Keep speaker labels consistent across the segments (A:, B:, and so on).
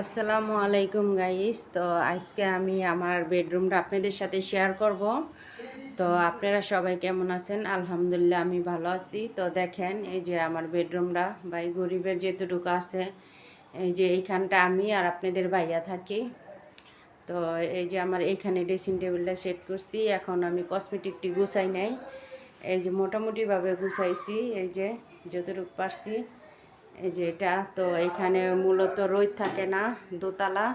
A: আসসালামু আলাইকুম গাইস। তো আজকে আমি আমার বেডরুমটা আপনাদের সাথে শেয়ার করব। তো আপনারা সবাই কেমন আছেন? আলহামদুলিল্লাহ আমি ভালো আছি। তো দেখেন, এই যে আমার বেডরুমটা, ভাই গরিবের যেটুকু আছে, এই যে এইখানটা আমি আর আপনাদের ভাইয়া থাকি। তো এই যে আমার এইখানে ড্রেসিং টেবিলটা সেট করছি। এখন আমি কসমেটিকটি গুছাই নাই। এই যে মোটামুটিভাবে গুছাইছি, এই যে যতটুকু পারছি। এই যে এটা, তো এখানে মূলত রোদ থাকে না, দোতলা।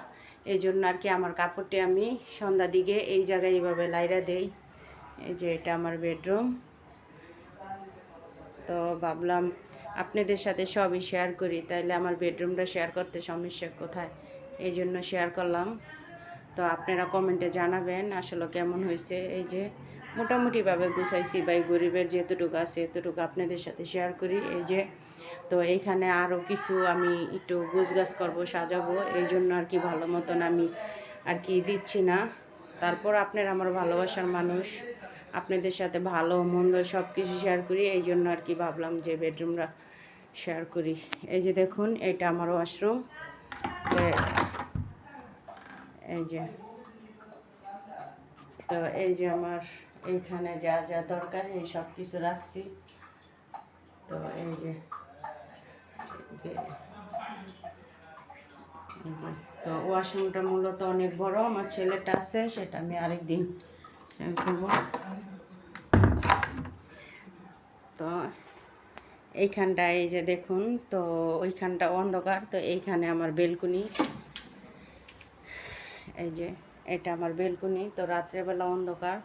A: এই জন্য আর কি আমার কাপড়টি আমি সন্ধ্যা দিকে এই জায়গায় এইভাবে লাইরা দেই। এই যে এটা আমার বেডরুম। তো ভাবলাম আপনাদের সাথে সবই শেয়ার করি, তাইলে আমার বেডরুমটা শেয়ার করতে সমস্যা কোথায়? এই জন্য শেয়ার করলাম। তো আপনারা কমেন্টে জানাবেন আসলে কেমন হয়েছে। এই যে মোটামুটিভাবে গুছাইছি বাই গরিবের যেতটুকু আছে এতটুকু আপনাদের সাথে শেয়ার করি। এই যে তো এইখানে আরও কিছু আমি একটু গাছ করব, সাজাবো। এই জন্য আর কি ভালো মতন আমি আর কি দিচ্ছি না। তারপর আপনার আমার ভালোবাসার মানুষ, আপনাদের সাথে ভালো মন্দ সব কিছু শেয়ার করি। এই জন্য আর কি ভাবলাম যে বেডরুমটা শেয়ার করি। এই যে দেখুন, এটা আমার ওয়াশরুম এই যে। তো এই যে আমার এইখানে যা যা দরকার, এই সব কিছু রাখছি। তো এই যে যে তো ওয়াশরুমটা মূলত অনেক বড়, আমার ছেলেটা আছে, সেটা আমি আরেকদিন করব তো এইখানটা এই যে দেখুন, তো ওইখানটা অন্ধকার, তো এইখানে আমার বেলকুনি। এই যে, এটা আমার বেলকুনি, তো রাত্রেবেলা অন্ধকার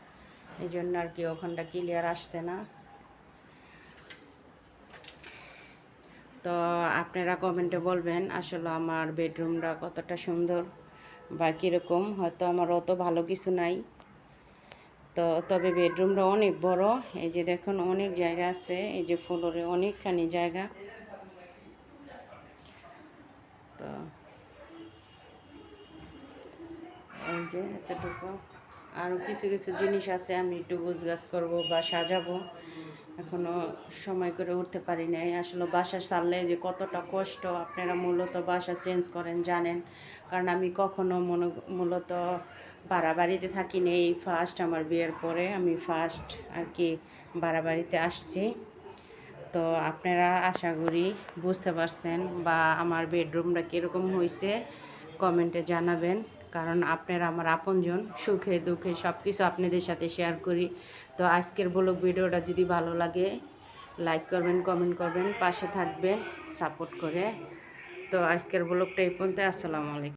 A: এই জন্য আর কি ওখানটা ক্লিয়ার আসছে না। তো আপনারা কমেন্টে বলবেন আসলে আমার বেডরুমটা কতটা সুন্দর বা কীরকম, হয়তো আমার অত ভালো কিছু নাই। তো তবে বেডরুমটা অনেক বড়, এই যে দেখুন অনেক জায়গা আছে, এই যে ফ্লোরে অনেকখানি জায়গা। তো এই যে এতটুকু। আরও কিছু কিছু জিনিস আছে, আমি একটু গাছ করব বা সাজাবো। এখনও সময় করে উঠতে পারি নাই। আসলে বাসা সারলে যে কতটা কষ্ট, আপনারা মূলত বাসা চেঞ্জ করেন, জানেন। কারণ আমি কখনো মনে, মূলত ভাড়া বাড়িতে থাকি নেই। ফার্স্ট আমার বিয়ের পরে আমি ফার্স্ট আর কি ভাড়া বাড়িতে আসছি। তো আপনারা আশা করি বুঝতে পারছেন বা আমার বেডরুমটা কীরকম হয়েছে কমেন্টে জানাবেন। কারণ আপনারা আমার আপনজন, সুখে দুঃখে সব কিছু আপনাদের সাথে শেয়ার করি। তো আজকের ব্লগ ভিডিওটা যদি ভালো লাগে লাইক করবেন কমেন্ট করবেন, পাশে থাকবেন সাপোর্ট করে। তো আজকের ব্লগটা এই পর্যন্ত, আসসালামু আলাইকুম।